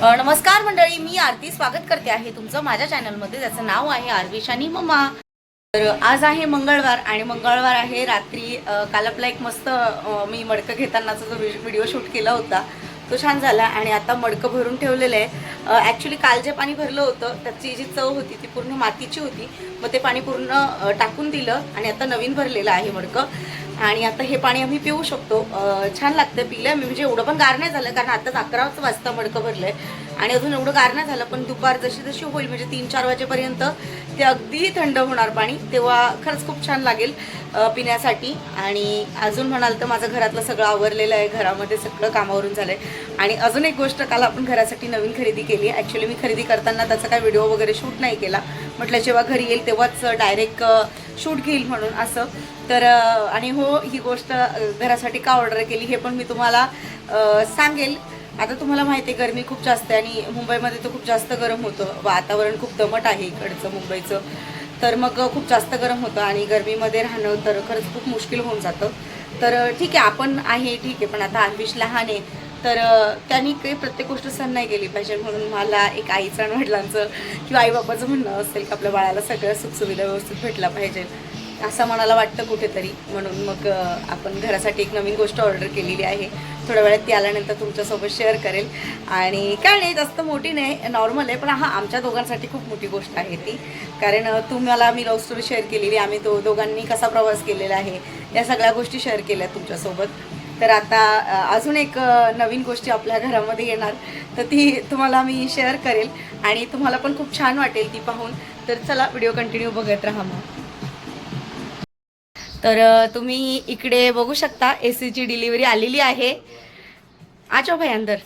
नमस्कार मंडळी मी आरती स्वागत करते आहे तुमचं माझ्या चॅनलमध्ये. त्याचं नाव आहे आरवीश आणि मम्मा तर आज आहे मंगळवार आणि मंगळवार आहे रात्री काल आपला एक मस्त मी मडकं घेतानाचा जो व्हिडिओ शूट केला होता तो छान झाला आणि आता मडकं भरून ठेवलेलं आहे. ॲक्च्युली काल जे पाणी भरलं होतं त्याची जी चव होती ती पूर्ण मातीची होती. मग ते पाणी पूर्ण टाकून दिलं आणि आता नवीन भरलेलं आहे मडकं. आणि आता हे पाणी आम्ही पिऊ शकतो. छान लागतं पिलं. मी म्हणजे एवढं पण गार नाही झालं कारण आताच अकराच वाजता मडकं भरलंय. आणि अजून एवढं गार नाही झालं पण दुपार जशी जशी होईल म्हणजे तीन चार वाजेपर्यंत ते अगदी थंड होणार पाणी तेव्हा खरंच खूप छान लागेल पिण्यासाठी. आणि अजून म्हणाल तर माझं घरातलं सगळं आवरलेलं आहे घरामध्ये सगळं कामावरून झालंय. आणि अजून एक गोष्ट काल आपण घरासाठी नवीन खरेदी केली ॲक्च्युली मी खरेदी करताना त्याचा काय व्हिडिओ वगैरे शूट नाही केला. म्हटलं जेव्हा घरी येईल तेव्हाच डायरेक्ट शूट घेईल म्हणून असं. तर आणि हो ही गोष्ट घरासाठी का ऑर्डर केली हे पण मी तुम्हाला सांगेल. आता तुम्हाला माहिती आहे गरमी खूप जास्त आहे आणि मुंबईमध्ये तर खूप जास्त गरम होतं. वातावरण खूप दमट आहे इकडचं मुंबईचं. तर मग खूप जास्त गरम होतं आणि गरमीमध्ये राहणं तर खरंच खूप मुश्किल होऊन जातं. तर ठीक आहे आपण आहे ठीक आहे पण आता आर्विश लहान आहे. तर त्यांनी काही प्रत्येक गोष्ट सहन नाही केली पाहिजे. म्हणून मला एक आईचं आणि वडिलांचं किंवा आईबापाचं म्हणणं असेल की आपल्या बाळाला सगळ्या सुखसुविधा व्यवस्थित भेटला पाहिजे असं मनाला वाटतं कुठेतरी. म्हणून मग आपण घरासाठी एक नवीन गोष्ट ऑर्डर केलेली आहे. थोड्या वेळात ती आल्यानंतर तुमच्यासोबत शेअर करेल. आणि काय नाही जास्त मोठी नाही नॉर्मल आहे. पण हा आमच्या दोघांसाठी खूप मोठी गोष्ट आहे ती. कारण तुम्हाला मी लव्ह स्टोरी शेअर केलेली. आम्ही तो दोघांनी कसा प्रवास केलेला आहे या सगळ्या गोष्टी शेअर केल्या तुमच्यासोबत. तर आता अजून एक नवीन गोष्टी आपल्या घरामध्ये येणार. तर ती तुम्हाला मी शेअर करेल आणि तुम्हाला पण खूप छान वाटेल ती पाहून. तर चला व्हिडिओ कंटिन्यू बघत राहा मग. तर तुम्ही इकडे बघू शकता ए सीची डिलिव्हरी आलेली आहे. आ भाई अंदर.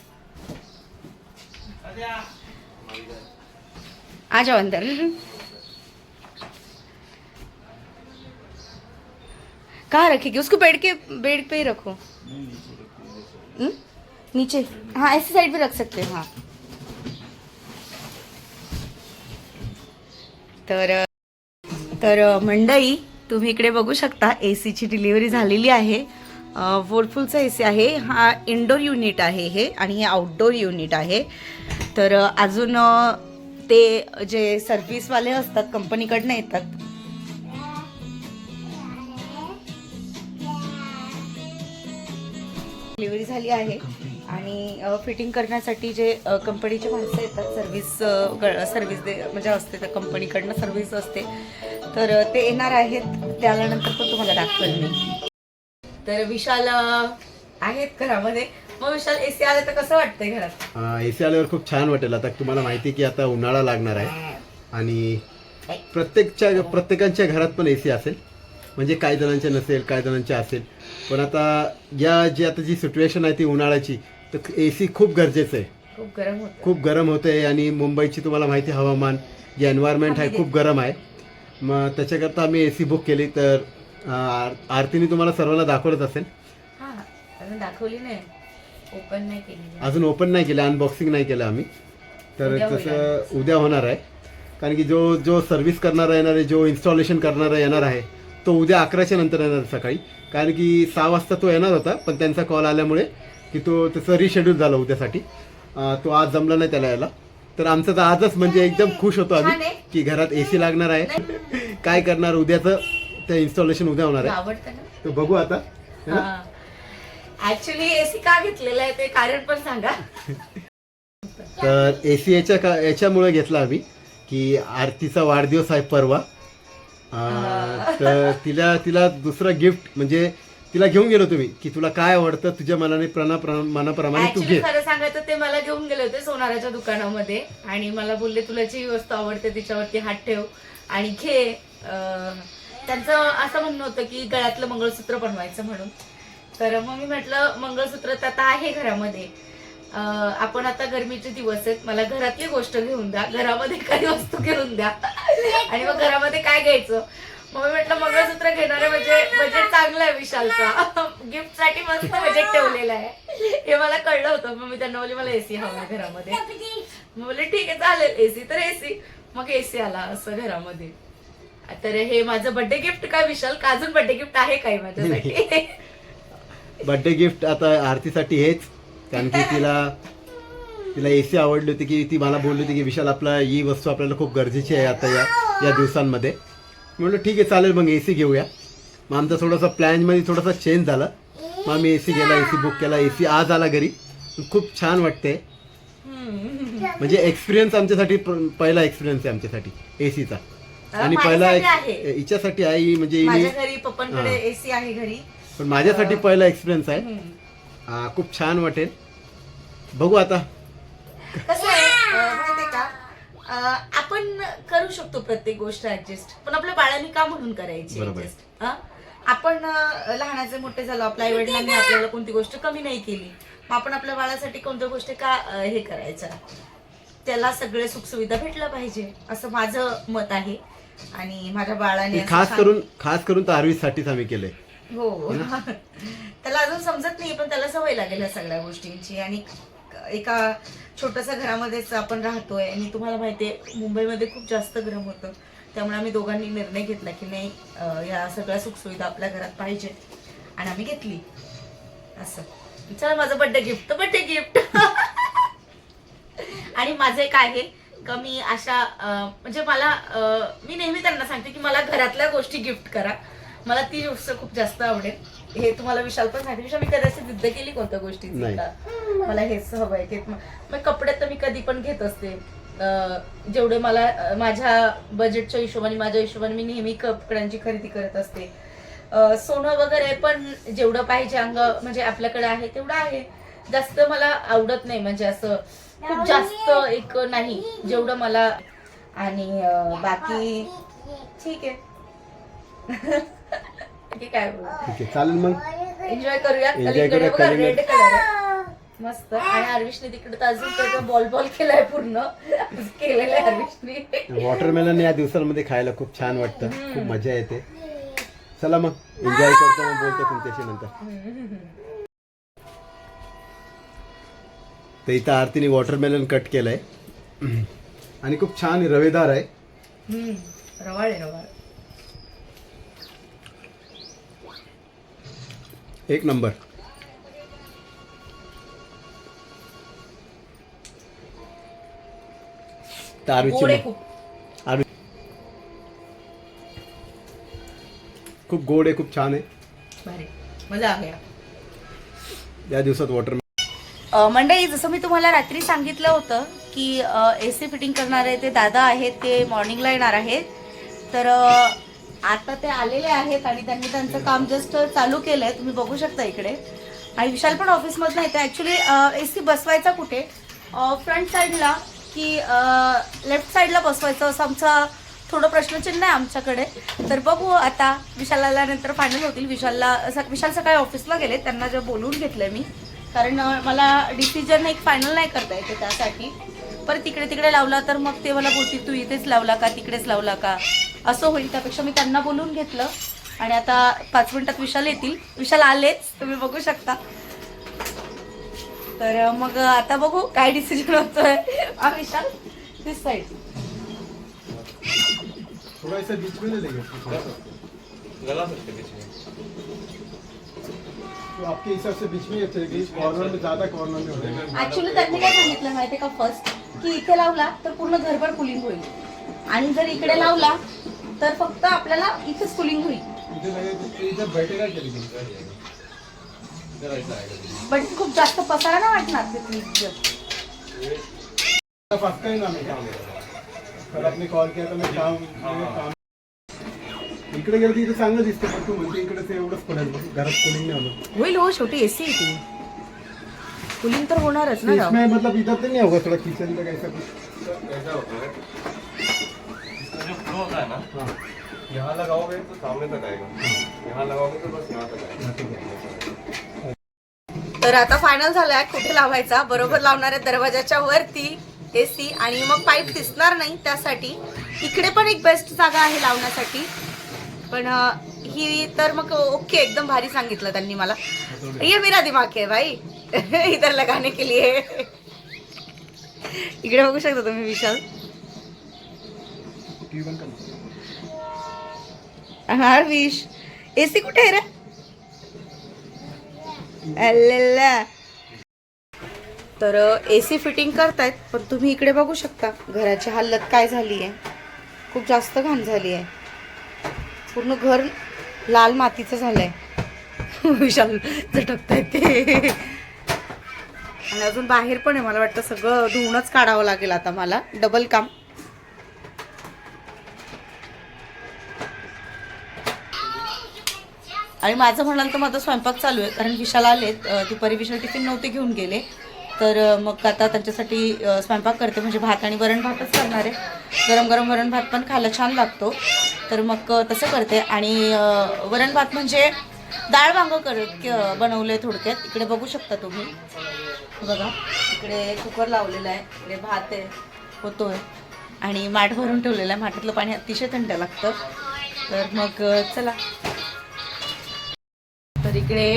आ जाओ अंदर. कहाँ रखेगी उसको बेड के बेड पे ही रखो. नीचे. हाँ ऐसी साइड भी रख सकते हो हाँ. तर तर मंडई तुम्ही इकडे बघू शकता ए सीची डिलिव्हरी झालेली आहे. वोलफुलचा ए सी आहे. हा इनडोर युनिट आहे हे आणि हे आउटडोर युनिट आहे. तर अजून ते जे सर्व्हिसवाले असतात कंपनीकडनं येतात. डिलिव्हरी झाली आहे. आणि फिटिंग करण्यासाठी जे कंपनीचे माणसं येतात सर्व्हिस सर्व्हिस दे म्हणजे असते त्या कंपनीकडनं सर्व्हिस असते. तर ते येणार आहेत. ते आल्यानंतर पण तुम्हाला दाखवेल मी. तर विशाल आहेत घरामध्ये. मग विशाल एसी आलं तर कसं वाटतंय घरात? ए सी आल्यावर खूप छान वाटेल. आता तुम्हाला माहिती आहे की आता उन्हाळा लागणार आहे. आणि प्रत्येकच्या प्रत्येकांच्या घरात पण ए सी असेल. म्हणजे काही जणांच्या नसेल काही जणांच्या असेल. पण आता या जी आता जी सिच्युएशन आहे ती उन्हाळ्याची तर ए सी खूप गरजेचं आहे. खूप गरम होतं. खूप गरम होतं आहे आणि मुंबईची तुम्हाला माहिती हवामान जे एन्व्हायरमेंट आहे खूप गरम आहे. मग त्याच्याकरता आम्ही ए सी बुक केली तर आर- आरतीने तुम्हाला सर्वांना दाखवत असेल. हा अजून दाखवली नाही. ओपन नाही केली अजून ओपन नाही केलं अनबॉक्सिंग नाही केलं आम्ही. तर उद्या होईल. तसं उद्या होणार आहे. कारण की जो जो सर्व्हिस करणारा येणार आहे जो इन्स्टॉलेशन करणारा येणार आहे तो उद्या अकराच्या नंतर येणार सकाळी. कारण की सहा वाजता तो येणार होता पण त्यांचा कॉल आल्यामुळे की तो त्याचं रिशेड्यूल झालं उद्यासाठी. तो आज जमला नाही त्याला यायला. तर आमचं तर आजच म्हणजे एकदम खुश होतो आम्ही. की घरात ए सी लागणार आहे. काय करणार? उद्याचं ते इन्स्टॉलेशन उद्या होणार आहे. तर बघू आता. है? ऍक्च्युली एसी का घेतलेलं आहे ते कारण पण सांगा. तर ए सी याच्या का याच्यामुळे घेतला आम्ही की आरतीचा वाढदिवस आहे परवा. तर तिला तिला दुसरं गिफ्ट म्हणजे तिला घेऊन गेलो तुम्ही की तुला काय आवडतं तुझ्या मनाने प्रणा मनाप्रमाणे तू ऍक्च्युली घे. खरं सांगायचं ते मला घेऊन गेले होते सोनाराच्या दुकानामध्ये आणि मला बोलले तुला जी वस्तू आवडते तिच्यावरती हात ठेव आणि घे. त्यांचं असं म्हणणं होतं की गळ्यातलं मंगळसूत्र बनवायचं म्हणून. तर मग मी म्हटलं मंगळसूत्र तर आता आहे घरामध्ये. आपण आता गरमीचे दिवस आहेत. मला घरातली गोष्ट घेऊन द्या. घरामध्ये काही वस्तू घेऊन द्या. आणि मग घरामध्ये काय घ्यायचं? मग मी म्हटलं मंगळसूत्र घेणारे म्हणजे बजेट चांगलं आहे विशालचा. गिफ्टसाठी मस्त बजेट ठेवलेलं आहे. हे मला कळलं होतं. मग मी त्यांना बोलली मला एसी हवा आहे घरामध्ये. मग बोलले ठीक आहे चालेल. एसी तर एसी मग एसी आला असं घरामध्ये. तर हे माझं बर्थडे गिफ्ट का विशाल? का अजून बर्थडे गिफ्ट आहे काही माझ्यासाठी? बर्थडे गिफ्ट आता आरतीसाठी हेच. कारण की तिला तिला ए सी आवडली होती की ती मला बोलली होती की विशाल आपला ही वस्तू आपल्याला खूप गरजेची आहे आता या या दिवसांमध्ये. म्हटलं ठीक आहे चालेल मग ए सी घेऊया. मग आमचा थोडासा प्लॅनमध्ये थोडासा चेंज झाला. मग आम्ही ए सी गेला ए सी बुक केला. ए सी आज आला घरी. खूप छान वाटते म्हणजे एक्सपिरियन्स आमच्यासाठी पहिला एक्सपिरियन्स आहे आमच्यासाठी ए सीचा आणि पहिला हिच्यासाठी आहे म्हणजे माझ्या हिने घरी पप्पांकडे. एसी आहे घरी. पण माझ्यासाठी पहिला एक्सपिरियन्स आहे. खूप छान वाटेल. बघू आता. कसं आहे? अं, माहितीये का? अं, आपण करू शकतो प्रत्येक गोष्ट ऍडजस्ट पण आपल्या बाळांनी का म्हणून करायची बरोबर. आहे. adjust? हं? आपण अं, लहानाचे मोठे झालो आपल्या आई वडिलांनी आपल्याला कोणती गोष्ट कमी नाही केली. मग आपण आपल्या बाळासाठी कोणत्या गोष्टी का अं, हे करायच्या त्याला सगळे सुखसुविधा भेटल्या पाहिजे असं माझं मत आहे. आणि माझ्या बाळाने हे असं खास छान- करून खास करून तर आरवीसाठीच आम्ही केलंय. हो. त्याला अजून समजत नाही पण त्याला सवय लागेल ह्या सगळ्या गोष्टींची. आणि एका छोट्याशा घरामध्येच आपण राहतोय आणि तुम्हाला माहितीये मुंबईमध्ये खूप जास्त गरम होतं. त्यामुळे आम्ही दोघांनी निर्णय घेतला की नाही या सगळ्या सुखसुविधा आपल्या घरात पाहिजे आणि आम्ही घेतली. असं. चला माझं बड्डे गिफ्ट बड्डे गिफ्ट आणि माझं एक आहे का मी अशा म्हणजे मला मी नेहमी त्यांना सांगते की मला घरातल्या गोष्टी गिफ्ट करा. मला ती गोष्ट खूप जास्त आवडेल. हे तुम्हाला विशाल पण सांगते विशाल मी कदाचित जिद्द केली कोणत्या नाही. का? मला हेच हवंय ते मग कपडे तर मी कधी पण घेत असते. अं, जेवढे मला अं, माझ्या बजेटच्या हिशोबाने माझ्या हिशोबाने मी नेहमी कपड्यांची खरेदी करत असते. अं, सोनं वगैरे पण जेवढं पाहिजे अंग म्हणजे आपल्याकडे आहे तेवढं आहे. जास्त मला आवडत नाही म्हणजे असं खूप जास्त एक नाही जेवढं मला आणि अं, बाकी ठीक आहे. ठीक आहे ठीक आहे चालेल मग. एन्जॉय करूया Enjoy करूया, कलिंगड. रेड कलर मस्त. आणि आरविशने तिकडे तर अजून त्याचा बॉल बॉल केलाय पूर्ण. केलेलं आहे वॉटरमेलन या दिवसांमध्ये खायला खूप छान वाटतं. खूप मजा येते. चला मग एन्जॉय करतो मग बोलतो तुमच्याशी नंतर. तर इथं आरतीने वॉटरमेलन कट केलंय. आणि खूप छान रवेदार आहे. हम्म, रवाळ आहे रवाळ. एक नंबर. गोड आहे खूप. गोड आहे खूप छान आहे. भारी. मजा आ गया या दिवसात वॉटर अ, मंडळी जसं मी तुम्हाला रात्री सांगितलं होतं की ए सी फिटिंग करणारे ते दादा आहेत ते मॉर्निंगला येणार आहेत. तर अ, आता ते आलेले आहेत आणि त्यांनी त्यांचं काम जस्ट चालू केलंय. तुम्ही बघू शकता इकडे. आणि विशाल पण ऑफिसमधनं येतं ॲक्च्युली ए सी बसवायचा कुठे? फ्रंट साईडला की लेफ्ट साईडला बसवायचं असं आमचा थोडं प्रश्नचिन्ह आहे आमच्याकडे. तर बघू आता विशाल आल्यानंतर फायनल होतील. विशालला स- विशाल सकाळी ऑफिसला गेले. त्यांना जे बोलवून घेतलंय मी. कारण मला डिसिजन एक फायनल नाही करता येते त्यासाठी. परत तिकडे तिकडे लावला तर मग ते मला बोलतील तू इथेच लावला का तिकडेच लावला का? असं होईल. त्यापेक्षा मी त्यांना बोलवून घेतलं. आणि आता पाच मिनिटात विशाल येतील. विशाल आलेच तुम्ही बघू शकता. तर मग आता बघू काय डिसिजन होतोय. हा विशाल दिस साईड आपके हिसाब से बीच में कॉर्नर में ज्यादा कॉर्नर में ऍक्च्युली त्यांनी काय सांगितलं माहितीये का फर्स्ट की इथे लावला तर पूर्ण घरभर कुलिंग होईल. आणि जर इकडे लावला तर फक्त आपल्याला इथेच कुलिंग होईल. आएगा बट खूप जास्त पसारा नाही वाटणार कल कॉल तर काम काम इकडे गेलं तर इथे चांगलं दिसतं पण तू म्हणते इकडे ते एवढंच पडेल. घरात कोणी नाही होईल हो शेवटी एसी आहे ती. कुलिंग तर होणारच ना राव. इसमें मतलब इधर तो नहीं होगा थोड़ा किचन तक ऐसा कुछ। ऐसा होता है। इसका जो फ्लो होता है ना हाँ। यहाँ लगाओगे तो सामने तक आएगा। यहाँ लगाओगे तो बस यहाँ तक हाँ, ठीक आएगा तर आता फायनल झालाय कुठे लावायचा? बरोबर लावणाऱ्या दरवाजाच्या वरती एसी आणि मग पाईप दिसणार नाही त्यासाठी. इकडे पण एक बेस्ट जागा आहे लावण्यासाठी. पण अं, ही तर मग ओके एकदम भारी सांगितलं त्यांनी मला. ये मेरा दिमाग है भाई इधर लगाने के लिए. इकडे बघू शकता तुम्ही विशाल. हा विश. एसी कुठे आहे रे? तर ए सी फिटिंग करतायत पण तुम्ही इकडे बघू शकता. घराची हालत काय झाली आहे खूप जास्त घाण झाली आहे पूर्ण घर लाल मातीचं झालं आहे विशाल झटकताय ते. आणि अजून बाहेर पण आहे मला वाटतं सगळं धुवूनच काढावं लागेल आता मला. डबल काम. आणि माझं म्हणाल तर माझा स्वयंपाक चालू आहे कारण विशाल आलेत. दुपारी विशाल टिफिन नव्हते घेऊन गेले. तर मग आता त्यांच्यासाठी स्वयंपाक करते. म्हणजे भात आणि वरण भातच करणार आहे. गरम गरम वरण भात पण खायला छान लागतो. तर मग तसं करते. आणि वरण भात म्हणजे डाळ वांग कर बनवले थोडक्यात. इकडे बघू शकता तुम्ही. बघा इकडे कुकर लावलेला आहे. इकडे भात आहे होतोय. आणि माठ भरून ठेवलेलं आहे. माठातलं पाणी अतिशय थंड लागतं. तर मग चला. तर इकडे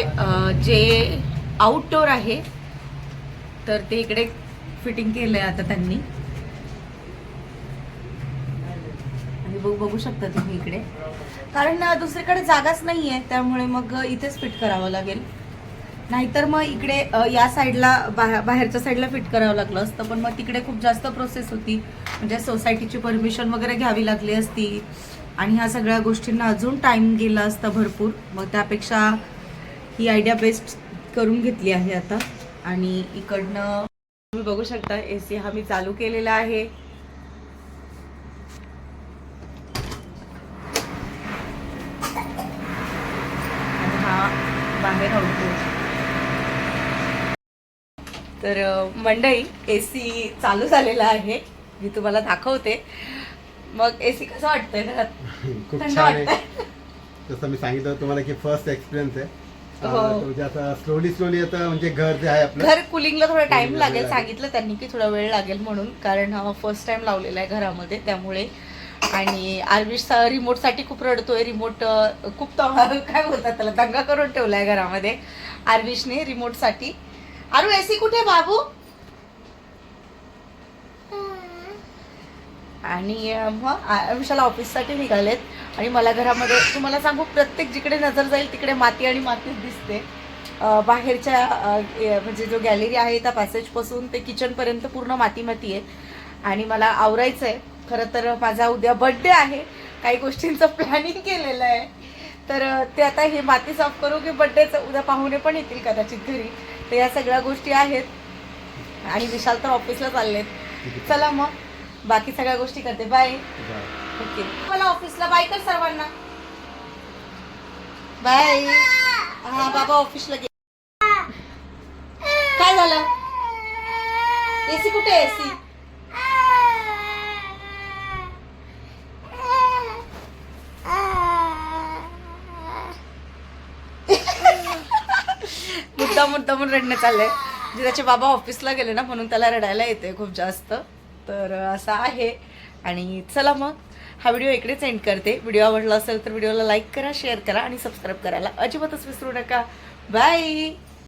जे आउटडोअर आहे तर ते इकडे फिटिंग केलं आहे आता त्यांनी. आणि बघू बघू शकता तुम्ही इकडे. कारण दुसरीकडे जागाच नाही आहे त्यामुळे मग इथेच फिट करावं लागेल. नाहीतर मग इकडे या साईडला बाहेर बाहेरच्या साईडला फिट करावं लागलं असतं. पण मग तिकडे खूप जास्त प्रोसेस होती. म्हणजे सोसायटीची परमिशन वगैरे घ्यावी लागली असती. आणि ह्या सगळ्या गोष्टींना अजून टाईम गेला असता भरपूर. मग त्यापेक्षा ही आयडिया बेस्ट करून घेतली आहे आता. आणि इकडनं तुम्ही बघू शकता ए सी हा मी चालू केलेला आहे. हा बाहेर आवडतो तर अ, मंडळी ए सी चालू झालेला आहे. मी तुम्हाला दाखवते. मग ए सी कसं वाटतंय? घरात खूप छान आहे. जसं मी सांगितलं तुम्हाला की फर्स्ट एक्सपिरियन्स आहे. हो. म्हणजे आता स्लोली स्लोली आता म्हणजे घर जे आहे आपलं घर कुलिंगला थोडा टाइम Cooling लागेल. सांगितलं त्यांनी की थोडा वेळ लागेल म्हणून कारण फर्स्ट टाइम लावलेला आहे घरामध्ये त्यामुळे. आणि आरविश रिमोटसाठी खूप रडतोय रिमोट खूप काय बोलतात त्याला दंगा करून ठेवलाय घरामध्ये. आरविशने रिमोटसाठी आरू एसी कुठे बाबू? आणि अं, मग आरुषाला ऑफिससाठी निघालेत. आणि मला घरामध्ये तुम्हाला सांगू प्रत्येक जिकडे नजर जाईल तिकडे माती आणि मातीच दिसते. बाहेरच्या म्हणजे जो गॅलरी आहे त्या पॅसेजपासून ते किचनपर्यंत पूर्ण माती माती आहे आणि मला आवरायचं आहे खरं तर माझा उद्या बड्डे आहे. काही गोष्टींचं प्लॅनिंग केलेलं आहे. तर ते आता हे माती साफ करू की बड्डेचं उद्या पाहुणे पण येतील कदाचित घरी. तर या सगळ्या गोष्टी आहेत. आणि विशाल तर ऑफिसला चाललेत. चला मग. बाकी सगळ्या गोष्टी करते. Bye okay. मला ऑफिसला बाय कर सर्वांना. बाय हा बाबा ऑफिसला गे काय झालं? एसी कुठे एसी मुद्दा मुद्दा म्हणून रडणं चाललंय. म्हणजे त्याचे बाबा ऑफिसला गेले ना म्हणून त्याला रडायला येते खूप जास्त. तर असं आहे. आणि चला मग. हा व्हिडिओ इकडेच एंड करते. व्हिडिओ आवडला असेल तर व्हिडिओला लाईक करा शेअर करा आणि सबस्क्राईब करायला अजिबातच विसरू नका. बाय